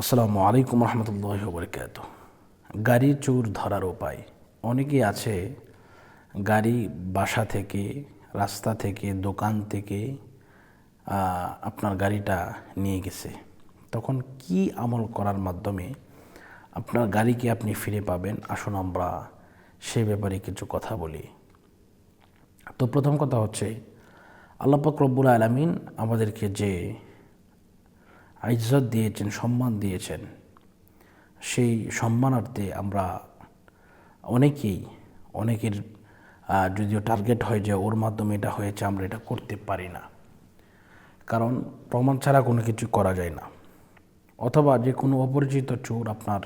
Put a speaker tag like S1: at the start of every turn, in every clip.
S1: আসসালামু আলাইকুম রহমতুল্লাহ বরকাত গাড়ি চোর ধরার উপায়। অনেকেই আছে গাড়ি বাসা থেকে, রাস্তা থেকে, দোকান থেকে আপনার গাড়িটা নিয়ে গেছে। তখন কি আমল করার মাধ্যমে আপনার গাড়িকে আপনি ফিরে পাবেন? আসুন আমরা সে ব্যাপারে কিছু কথা বলি। তো প্রথম কথা হচ্ছে আল্লাপাক রব্বুল আলমিন আমাদেরকে যে ইজ্জত দিয়েছেন, সম্মান দিয়েছেন। সেই সম্মানার্থে আমরা অনেকেই, অনেকের যদিও টার্গেট হয় যে ওর মাধ্যমে এটা হয়েছে, আমরা এটা করতে পারি না। কারণ প্রমাণ ছাড়া কোনো কিছু করা যায় না। অথবা যে কোনো অপরিচিত চোর আপনার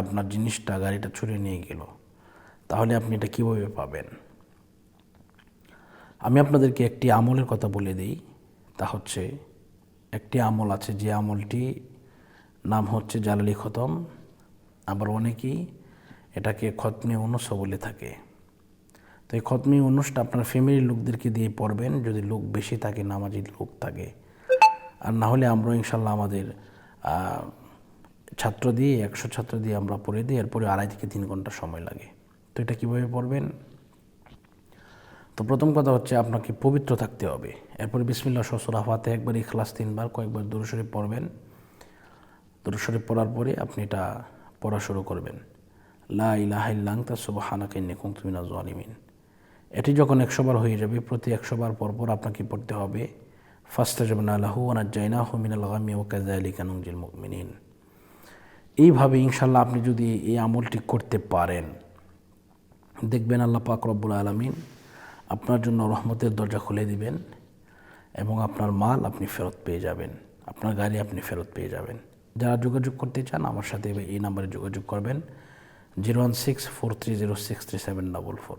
S1: আপনার জিনিসটা, গাড়িটা ছুড়ে নিয়ে গেল, তাহলে আপনি এটা কীভাবে পাবেন? আমি আপনাদেরকে একটি আমলের কথা বলে দিই। তা হচ্ছে একটি আমল আছে, যে আমলটি নাম হচ্ছে জালালি খতম। আবার অনেকেই এটাকে খতমে অনুস বলে থাকে। তো এই খতমি অনুষটা আপনার ফ্যামিলির লোকদেরকে দিয়ে পড়বেন, যদি লোক বেশি থাকে নামাজি লোক থাকে। আর না হলে আমরা ইনশাল্লাহ আমাদের ছাত্র দিয়ে, একশো ছাত্র দিয়ে আমরা পড়ে দিই, এরপরে আড়াই থেকে তিন ঘণ্টা সময় লাগে। তো এটা কীভাবে পড়বেন? তো প্রথম কথা হচ্ছে আপনাকে পবিত্র থাকতে হবে। এরপরে বিসমিল্লা শ্বশুর আফাতে একবার ইখলাস তিনবার, কয়েকবার দূরশরী পড়বেন। দূরশরী পড়ার পরে আপনি এটা পড়া শুরু করবেন। লা ইলাহাইল্লাং তা সুবাহানাকে নেকুং তুমি না জালিমিন এটি যখন একশোবার হয়ে যাবে, প্রতি একশোবার পর পর আপনাকে পড়তে হবে। ফার্স্ট জবনা আলাহু আনাজ জাইনা হুমিনাল গামি ও কাজা আলী কানুজিল মুকমিনিন এইভাবে ইনশাল্লাহ আপনি যদি এই আমলটি করতে পারেন, দেখবেন আল্লাহ পাক রব্বুল আলমিন আপনার জন্য রহমতের দরজা খুলে দিবেন এবং আপনার মাল আপনি ফেরত পেয়ে যাবেন। আপনার গাড়ি আপনি ফেরত পেয়ে যাবেন। যারা যোগাযোগ করতে চান, আমার সাথে এই নাম্বারে যোগাযোগ করবেন। Zero one six four three zero six three seven double four.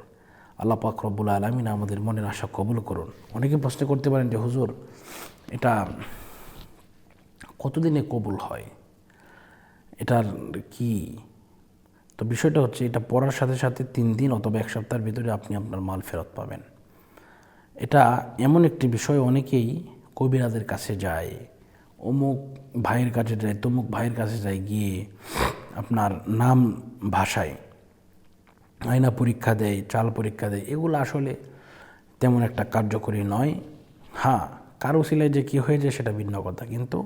S1: আল্লাহ পাক রব্বুল আলমিন আমাদের মনের আশা কবুল করুন। অনেকে প্রশ্ন করতে পারেন যে, হুজুর, এটা কতদিনে কবুল হয়? এটার কি তো বিষয়টা হচ্ছে, এটা পড়ার সাথে সাথে তিন দিন অথবা এক সপ্তাহের ভিতরে আপনি আপনার মাল ফেরত পাবেন। এটা এমন একটি বিষয়, অনেকেই কবিরাজের কাছে যায়, অমুক ভাইয়ের কাছে যায়, তমুক ভাইয়ের কাছে যায় গিয়ে আপনার নাম ভাষায় আয়না পরীক্ষা দেয়, চাল পরীক্ষা দেয়, এগুলো আসলে তেমন একটা কার্যকরী নয়। হ্যাঁ কারও সিলাই যে কী হয়ে যায় সেটা ভিন্ন কথা, কিন্তু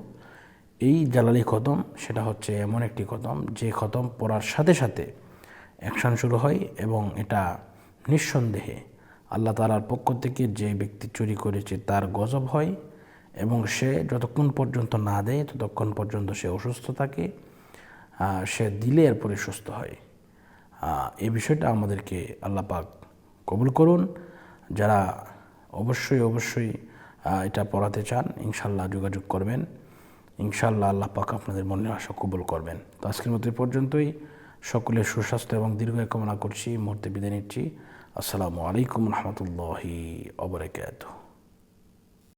S1: এই জালালি খতম, সেটা হচ্ছে এমন একটি খতম, যে খতম পড়ার সাথে সাথে অ্যাকশন শুরু হয় এবং এটা নিঃসন্দেহে আল্লাহ তালার পক্ষ থেকে যে ব্যক্তি চুরি করেছে তার গজব হয় এবং সে যতক্ষণ পর্যন্ত না দেয়, ততক্ষণ পর্যন্ত সে অসুস্থ থাকে সে দিলে এরপরে সুস্থ হয়। এই বিষয়টা আমাদেরকে আল্লাহ পাক কবুল করুন। যারা অবশ্যই অবশ্যই এটা পড়াতে চান ইনশাল্লাহ যোগাযোগ করবেন। ইনশাল্লাহ আল্লাহ পাক আপনাদের মনে আশা কবুল করবেন। তো আজকের মতো পর্যন্তই। সকলের সুস্বাস্থ্য এবং দীর্ঘ কামনা করছি। মুহূর্তে বিদায় নিচ্ছি। আসসালামু আলাইকুম রহমতুল্লাহি অবরাকাতুহ